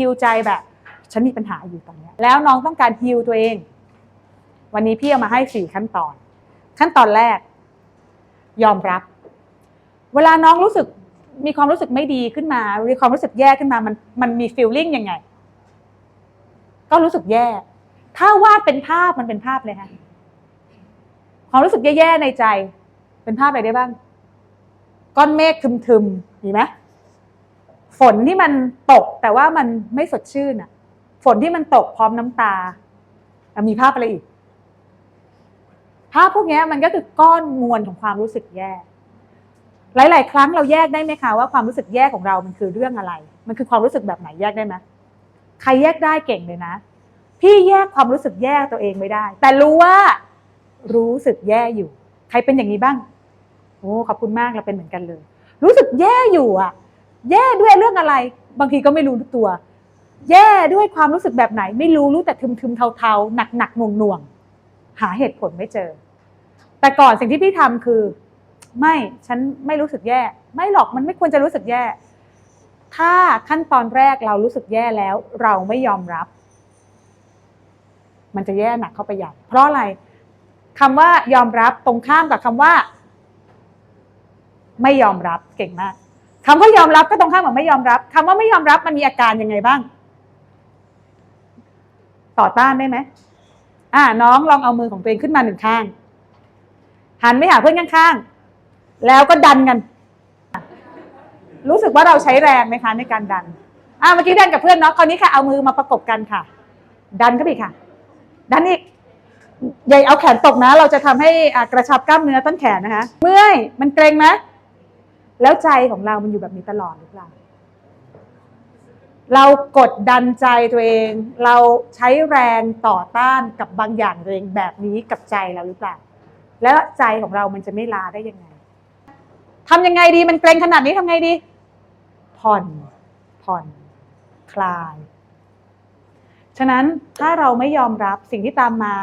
ฮิวใจแบบ ฉันมีปัญหาอยู่ตอนเนี้แล้วน้องต้องการฮิวตัวเอง วันนี้พี่เอามาให้สี่ขั้นตอน ขั้นตอนแรก ยอมรับ เวลาน้องรู้สึกมีความรู้สึกไม่ดีขึ้นมามีความรู้สึกแย่ขึ้นมามันมันมีฟีลลิ่งยังไง ก็รู้สึกแย่ ถ้าวาดเป็นภาพมันเป็นภาพเลยฮะความรู้สึกแย่ๆในใจ เป็นภาพอะไรได้บ้าง ก้อนเมฆทึมๆมีไหม ฝนที่มันตกแต่ว่ามันไม่สดชื่นอะฝนที่มันตกพร้อมน้ำตา มีภาพอะไรอีก ภาพพวกนี้มันก็คือก้อนมวลของความรู้สึกแย่ หลาย ๆ ครั้งเราแยกได้ไหมคะว่าความรู้สึกแย่ของเรามันคือเรื่องอะไร มันคือความรู้สึกแบบไหนแยกได้ไหมใครแยกได้เก่งเลยนะ พี่แยกความรู้สึกแย่ตัวเองไม่ได้ แต่รู้ว่ารู้สึกแย่อยู่ ใครเป็นอย่างนี้บ้าง โอ้ขอบคุณมากเราเป็นเหมือนกันเลย รู้สึกแย่อยู่อะ แย่ด้วยเรื่องอะไร บางทีก็ไม่รู้ตัว แย่ด้วยความรู้สึกแบบไหน ไม่รู้รู้แต่ทึมๆเทาๆ หนักๆหน่วงๆหาเหตุผลไม่เจอ แต่ก่อนสิ่งที่พี่ทำคือ ไม่ฉันไม่รู้สึกแย่ ไม่หรอกมันไม่ควรจะรู้สึกแย่ ถ้าขั้นตอนแรกเรารู้สึกแย่แล้ว เราไม่ยอมรับ มันจะแย่หนักเข้าไปใหญ่เพราะอะไรคำว่ายอมรับตรงข้ามกับคำว่า ไม่ยอมรับเก่งมาก คำว่ายอมรับก็ตรงข้ามกับไม่ยอมรับคำว่าไม่ยอมรับมันมีอาการยังไงบ้าง ต่อต้านได้ไหมอ่า น้องลองเอามือของตัวเองขึ้นมาหนึ่งข้าง หันไปหาเพื่อนข้างๆ แล้วก็ดันกัน รู้สึกว่าเราใช้แรงไหมคะในการดัน อ่าเมื่อกี้ดันกับเพื่อนเนาะคราวนี้ค่ะ เอามือมาประกบกันค่ะ ดันเข้าไปอีค่ะ ดันอีกอย่เอาแขนตกนะ เราจะทำให้อ่ากระชับกล้ามเนื้อต้นแขนนะคะ เมื่อยมันเกร็งไหม แล้วใจของเรามันอยู่แบบนี้ตลอดหรือเปล่า เรากดดันใจตัวเอง เราใช้แรงต่อต้านกับบางอย่างตัวเองแบบนี้กับใจเราหรือเปล่า แล้วใจของเรามันจะไม่ลาได้ยังไงทำยังไงดีมันเกรงขนาดนี้ทำไงดี ผ่อนผ่อนคลาย ฉะนั้นถ้าเราไม่ยอมรับสิ่งที่ตามมา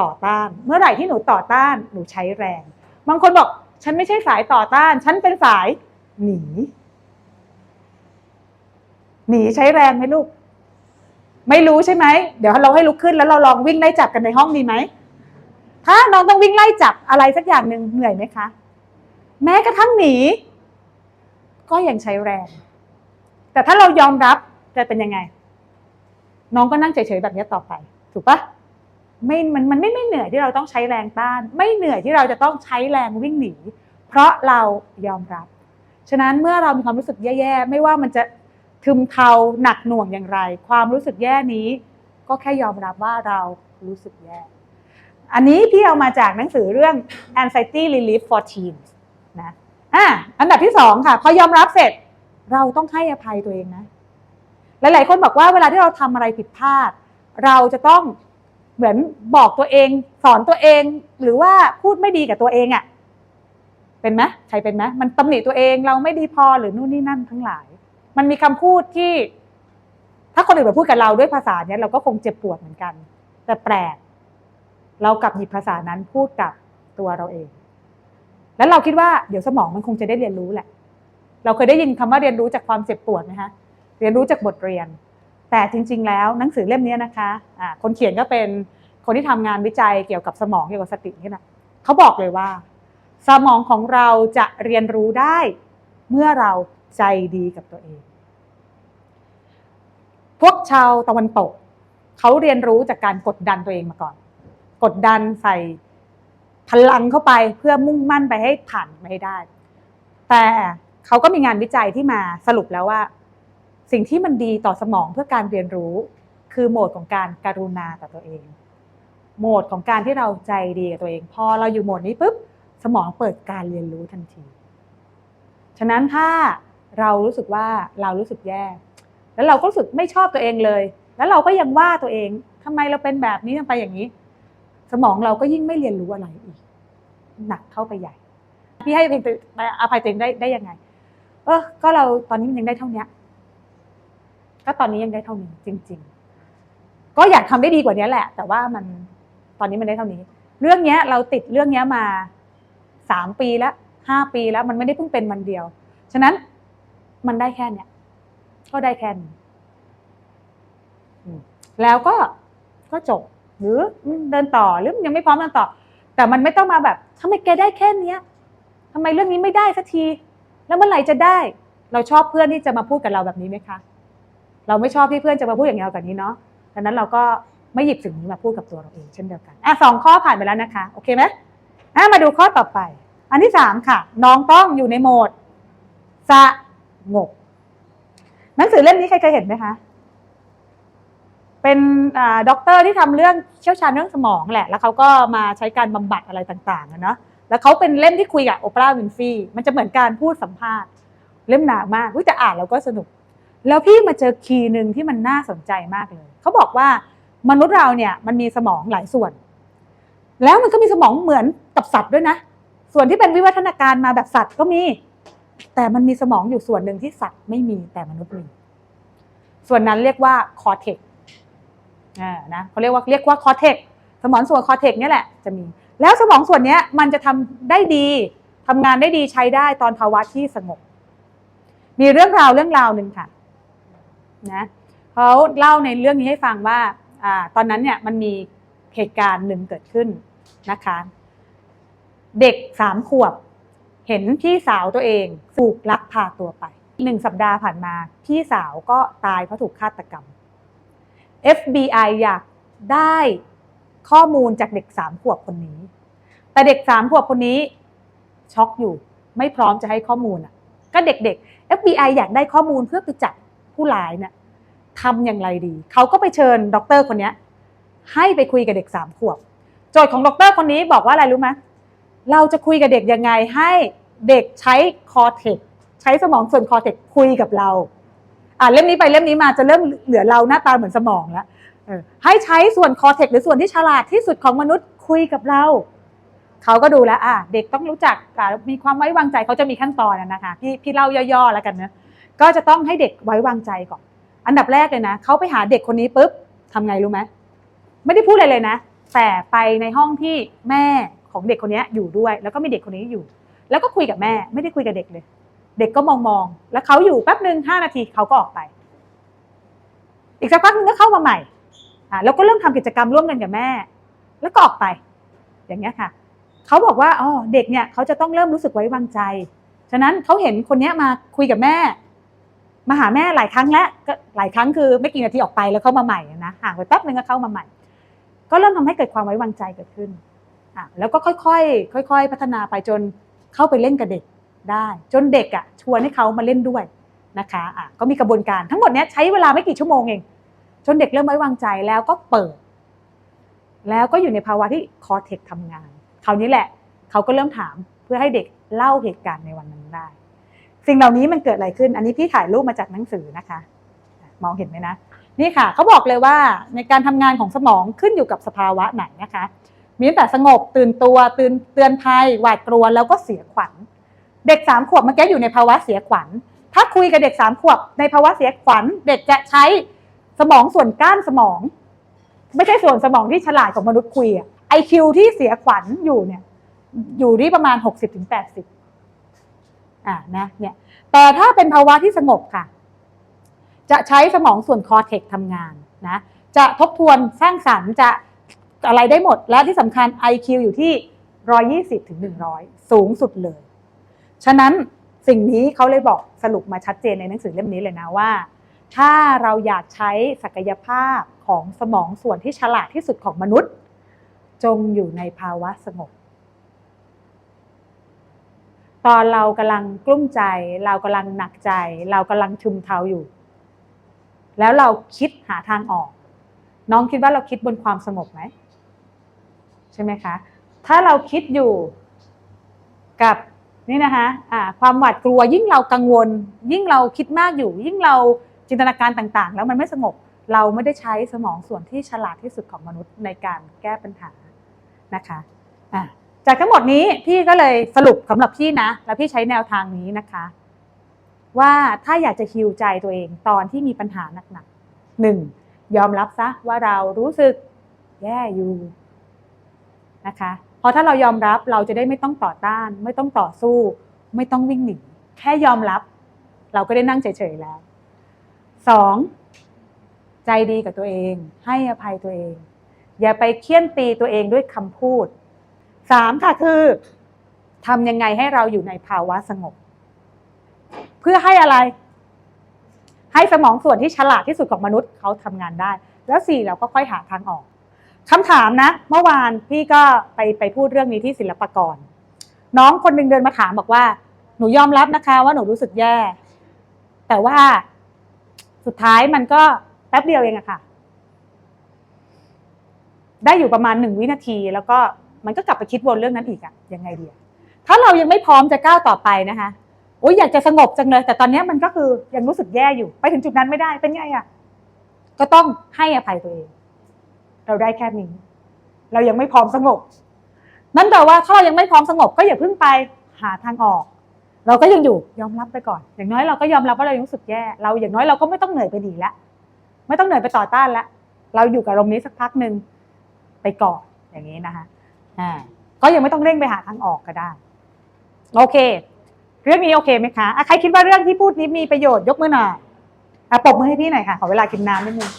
ต่อต้าน เมื่อไหร่ที่หนูต่อต้าน หนูใช้แรง บางคนบอกฉันไม่ใช่สายต่อต้าน ฉันเป็นสาย หนี หนีใช้แรงไหมลูก ไม่รู้ใช่ไหม เดี๋ยวเราให้ลุกขึ้นแล้วเราลองวิ่งไล่จับกันในห้องดีไหม ถ้าน้องต้องวิ่งไล่จับอะไรสักอย่างหนึ่งเหนื่อยไหมคะ แม้กระทั่งหนี ก็ยังใช้แรง แต่ถ้าเรายอมรับจะเป็นยังไง น้องก็นั่งเฉยๆแบบนี้ต่อไป ถูกปะไม่ มัน มันไม่ไม่เหนื่อยที่เราต้องใช้แรงต้าน ไม่เหนื่อยที่เราจะต้องใช้แรงวิ่งหนี เพราะเรายอมรับ ฉะนั้นเมื่อเรามีความรู้สึกแย่ๆ ไม่ว่ามันจะทึมเทาหนักหน่วงอย่างไร ความรู้สึกแย่นี้ ก็แค่ยอมรับว่าเรารู้สึกแย่ อันนี้พี่เอามาจากหนังสือเรื่อง anxiety relief for teens นะอะอันดับที่สองค่ะ พอยอมรับเสร็จเราต้องให้อภัยตัวเองนะ หลาย ๆ คนบอกว่าเวลาที่เราทำอะไรผิดพลาด เราจะต้องเหมือนบอกตัวเอง สอนตัวเอง หรือว่าพูดไม่ดีกับตัวเองอะ่ะ เป็นไหมใครเป็นไหมมันตำหนิตัวเองเราไม่ดีพอหรือนู่นนี่นั่นทั้งหลาย มันมีคำพูดที่ ถ้าคนอื่นมาพูดกับเราด้วยภาษาเนี้ยเราก็คงเจ็บปวดเหมือนกัน แต่แปลกเรากลับหยิบภาษานั้นพูดกับตัวเราเอง แล้วเราคิดว่าเดี๋ยวสมองมันคงจะได้เรียนรู้แหละ เราเคยได้ยินคำว่าเรียนรู้จากความเจ็บปวดไหมคะเรียนรู้จากบทเรียน แต่จริง ๆ แล้วหนังสือเล่มนี้นะคะะคนเขียนก็เป็นคนที่ทำงานวิจัยเกี่ยวกับสมองเกี่ยวกับสตินี่นะเขาบอกเลยว่า สมองของเราจะเรียนรู้ได้ เมื่อเราใจดีกับตัวเอง พวกชาวตะวันตก เขาเรียนรู้จากการกดดันตัวเองมาก่อน กดดันใส่พลังเข้าไปเพื่อมุ่งมั่นไปให้ผ่านไปให้ได้ แต่เขาก็มีงานวิจัยที่มาสรุปแล้วว่า สิ่งที่มันดีต่อสมองเพื่อการเรียนรู้ คือโหมดของการการุณาต่อตัวเอง โหมดของการที่เราใจดีกับตัวเอง พอเราอยู่โหมดนี้ปุ๊บ สมองเปิดการเรียนรู้ทันที ฉะนั้นถ้าเรารู้สึกว่าเรารู้สึกแย่ แล้วเราก็รู้สึกไม่ชอบตัวเองเลย แล้วเราก็ยังว่าตัวเองทำไมเราเป็นแบบนี้ทำไปอย่างนี้ สมองเราก็ยิ่งไม่เรียนรู้อะไรอีก หนักเข้าไปใหญ่ พี่ให้เพลงอภัยตัวเองได้ได้ยังไง เออก็เราตอนนี้มันยังได้เท่านี้ก็ตอนนี้ยังได้เท่านี้จริง ๆ ก็อยากทำได้ดีกว่านี้แหละ แต่ว่ามันตอนนี้มันได้เท่านี้ เรื่องเนี้ย เราติดเรื่องเนี้ยมา สามปีแล้วห้าปีแล้วมันไม่ได้เพิ่งเป็นวันเดียว ฉะนั้นมันได้แค่เนี้ยก็ได้แค่นี้แล้วก็ก็จบหรือเดินต่อหรือยังไม่พร้อมเดินต่อ แต่มันไม่ต้องมาแบบทำไมแกได้แค่เนี้ยทำไมเรื่องนี้ไม่ได้สักที แล้วเมื่อไหร่จะได้ เราชอบเพื่อนที่จะมาพูดกับเราแบบนี้ไหมคะ เราไม่ชอบที่เพื่อนจะมาพูดอย่างเราแบบนี้เนาะดังนั้นเราก็ไม่หยิบสิ่งนี้มาพูดกับตัวเราเองเช่นเดียวกันอะสองข้อผ่านไปแล้วนะคะ โอเคไหม มาดูข้อต่อไป อันที่สามค่ะ น้องต้องอยู่ในโหมดสงบหนังสือเล่มนี้ใครเคยเห็นไหมคะเป็นด็อกเตอร์ที่ทำเรื่องเชี่ยวชาญเรื่องสมองแหละ แล้วเขาก็มาใช้การบำบัดอะไรต่างๆอะเนาะแล้วเขาเป็นเล่มที่คุยกับโอปราห์วินฟรีมันจะเหมือนการพูดสัมภาษณ์ เล่มหนามากแต่อ่านแล้วก็สนุก แล้วพี่มาเจอคีย์หนึ่งที่มันน่าสนใจมากเลย เขาบอกว่ามนุษย์เราเนี่ยมันมีสมองหลายส่วน แล้วมันก็มีสมองเหมือน กับสัตว์ด้วยนะ ส่วนที่เป็นวิวัฒนาการมาแบบสัตว์ก็มี แต่มันมีสมองอยู่ส่วนหนึ่งที่สัตว์ไม่มีแต่มนุษย์มี ส่วนนั้นเรียกว่าคอเทกอ่านะเขาเรียกว่าเรียกว่าคอเทกสมองส่วนคอเทกเนี่ยแหละจะมี แล้วสมองส่วนเนี้ยมันจะทำได้ดีทำงานได้ดีใช้ได้ตอนภาวะที่สงบ มีเรื่องราวเรื่องราวหนึ่งค่ะนะเขาเล่าในเรื่องนี้ให้ฟังว่าอ่าตอนนั้นเนี่ยมันมีเหตุการณ์หนึ่งเกิดขึ้นนะคะ เด็กสามขวบ เห็นพี่สาวตัวเองถูกลักพาตัวไปหนึ่งสัปดาห์ผ่านมาพี่สาวก็ตายเพราะถูกฆาตกรรม FBI อยากได้ข้อมูลจากเด็กสามขวบคนนี้ แต่เด็กสามขวบคนนี้ช็อกอยู่ ไม่พร้อมจะให้ข้อมูลอะ ก็เด็กๆ FBI อยากได้ข้อมูลเพื่อไปจับผู้ร้ายเนี่ยทำอย่างไรดี เขาก็ไปเชิญด็อกเตอร์คนนี้ให้ไปคุยกับเด็กสามขวบ โจทย์ของด็อกเตอร์คนนี้บอกว่าอะไรรู้ไหม เราจะคุยกับเด็กยังไงให้เด็กใช้คอเทกใช้สมองส่วนคอเทกคุยกับเรา อ่านเล่มนี้ไปเล่มนี้มาจะเริ่มเหลือเราหน้าตาเหมือนสมองแล้วให้ใช้ส่วนคอเทกหรือส่วนที่ฉลาดที่สุดของมนุษย์คุยกับเราเขาก็ดูแล้วอะเด็กต้องรู้จักมีความไว้วางใจเขาจะมีขั้นตอนนะคะพี่พี่เล่าย่อๆแล้วกันนะก็จะต้องให้เด็กไว้วางใจก่อน อันดับแรกเลยนะเขาไปหาเด็กคนนี้ปุ๊บทำไงรู้ไหมไม่ได้พูดอะไรเลยนะ แต่ไปในห้องที่แม่ ของเด็กคนนี้อยู่ด้วย แล้วก็มีเด็กคนนี้อยู่ แล้วก็คุยกับแม่ไม่ได้คุยกับเด็กเลย เด็กก็มองมองแล้วเขาอยู่แป๊บหนึ่งห้านาทีเขาก็ออกไป อีกสักพักหนึงก็เข้ามาใหม่อ่าแล้วก็เริ่มทำกิจกรรมร่วมกันกับแม่ แล้วก็ออกไป อย่างเงี้ยค่ะเขาบอกว่าอ๋อเด็กเนี่ยเขาจะต้องเริ่มรู้สึกไว้วางใจฉะนั้นเขาเห็นคนนี้มาคุยกับแม่ มาหาแม่หลายครั้งแล้วก็หลายครั้งคือไม่กี่นาทีออกไปแล้วเข้ามาใหม่นะห่างไปแป๊บนึงก็เข้ามาใหม่ ก็เริ่มทำให้เกิดความไว้วางใจเกิดขึ้น แล้วก็ค่อยๆค่อย ๆ พัฒนาไปจนเข้าไปเล่นกับเด็กได้ จนเด็กอะชวนให้เขามาเล่นด้วยนะคะอะก็มีกระบวนการทั้งหมดเนี้ยใช้เวลาไม่กี่ชั่วโมงเอง จนเด็กเริ่มไว้วางใจแล้วก็เปิด แล้วก็อยู่ในภาวะที่คอเทคทำงานคราวนี้แหละเขาก็เริ่มถามเพื่อให้เด็กเล่าเหตุการณ์ในวันนั้นได้ สิ่งเหล่านี้มันเกิดอะไรขึ้น อันนี้พี่ถ่ายรูปมาจากหนังสือนะคะ มองเห็นไหมนะ นี่ค่ะเขาบอกเลยว่าในการทำงานของสมองขึ้นอยู่กับสภาวะไหนนะคะ มีตั้งแต่สงบตื่นตัวตื่นเตือนภัยหวาดกลัวแล้วก็เสียขวัญ เด็กสามขวบเมื่อกี้อยู่ในภาวะเสียขวัญ ถ้าคุยกับเด็กสามขวบในภาวะเสียขวัญ เด็กจะใช้สมองส่วนก้านสมอง ไม่ใช่ส่วนสมองที่ฉลาดของมนุษย์คุยอะไอคิวที่เสียขวัญอยู่เนี่ย อยู่ที่ประมาณหกสิบถึงแปดสิบอ่านะเนี่ยแต่ถ้าเป็นภาวะที่สงบค่ะ จะใช้สมองส่วนคอเทกทำงานนะจะทบทวนสร้างสรรค์จะ อะไรได้หมด และที่สำคัญ IQ อยู่ที่ 120ถึง100 สูงสุดเลย ฉะนั้นสิ่งนี้เขาเลยบอกสรุปมาชัดเจนในหนังสือเล่มนี้เลยนะว่า ถ้าเราอยากใช้ศักยภาพของสมองส่วนที่ฉลาดที่สุดของมนุษย์ จงอยู่ในภาวะสงบ ตอนเรากำลังกลุ้มใจ เรากำลังหนักใจ เรากำลังชุมเทาอยู่ แล้วเราคิดหาทางออก น้องคิดว่าเราคิดบนความสงบไหม ใช่ไหมคะ ถ้าเราคิดอยู่กับนี่นะคะอ่าความหวาดกลัวยิ่งเรากังวล ยิ่งเราคิดมากอยู่ ยิ่งเราจินตนาการต่างๆ แล้วมันไม่สงบเราไม่ได้ใช้สมองส่วนที่ฉลาดที่สุดของมนุษย์ในการแก้ปัญหานะคะอ่าจากทั้งหมดนี้พี่ก็เลยสรุปสำหรับพี่นะ แล้วพี่ใช้แนวทางนี้นะคะ ว่าถ้าอยากจะฮิวใจตัวเองตอนที่มีปัญหาหนักๆหนึ่งยอมรับซะว่าเรารู้สึกแย่อยู่ นะคะเพราะถ้าเรายอมรับเราจะได้ไม่ต้องต่อต้าน ไม่ต้องต่อสู้ ไม่ต้องวิ่งหนีแค่ยอมรับ เราก็ได้นั่งเฉยๆแล้วสองใจใจดีกับตัวเอง ให้อภัยตัวเอง อย่าไปเคี่ยนตีตัวเองด้วยคำพูดสามค่ะคือทำยังไงให้เราอยู่ในภาวะสงบ เพื่อให้อะไร ให้สมองส่วนที่ฉลาดที่สุดของมนุษย์เขาทำงานได้ แล้วสี่เราก็ค่อยหาทางออก คำถามนะ เมื่อวานพี่ก็ไปไปพูดเรื่องนี้ที่ศิลปากร น้องคนหนึ่งเดินมาถามบอกว่า หนูยอมรับนะคะว่าหนูรู้สึกแย่ แต่ว่าสุดท้ายมันก็แป๊บเดียวเองอะค่ะ ได้อยู่ประมาณหนึ่งวินาที แล้วก็มันก็กลับไปคิดวนเรื่องนั้นอีกอะยังไงดีถ้าเรายังไม่พร้อมจะก้าวต่อไปนะคะโอ้ยอยากจะสงบจังเลย แต่ตอนนี้มันก็คือยังรู้สึกแย่อยู่ ไปถึงจุดนั้นไม่ได้เป็นไงอะก็ต้องให้อภัยตัวเอง เราได้แค่นี้ เรายังไม่พร้อมสงบ นั่นแปลว่าถ้าเรายังไม่พร้อมสงบ ก็อย่าเพิ่งไปหาทางออก เราก็ยังอยู่ยอมรับไปก่อน อย่างน้อยเราก็ยอมรับว่าเรายังรู้สึกแย่ เราอย่างน้อยเราก็ไม่ต้องเหนื่อยไปดีแล้วไม่ต้องเหนื่อยไปต่อต้านแล้วเราอยู่กับอารมนี้สักพักหนึ่งไปก่อนอย่างนี้นะคะอ่าก็ยังไม่ต้องเร่งไปหาทางออกก็ได้ โอเค เรื่องนี้โอเคไหมคะะใครคิดว่าเรื่องที่พูดนี้มีประโยชน์ยกมือหน่อยอะปรบมือให้พี่หน่อยค่ะขอเวลากินน้ำนิดนึง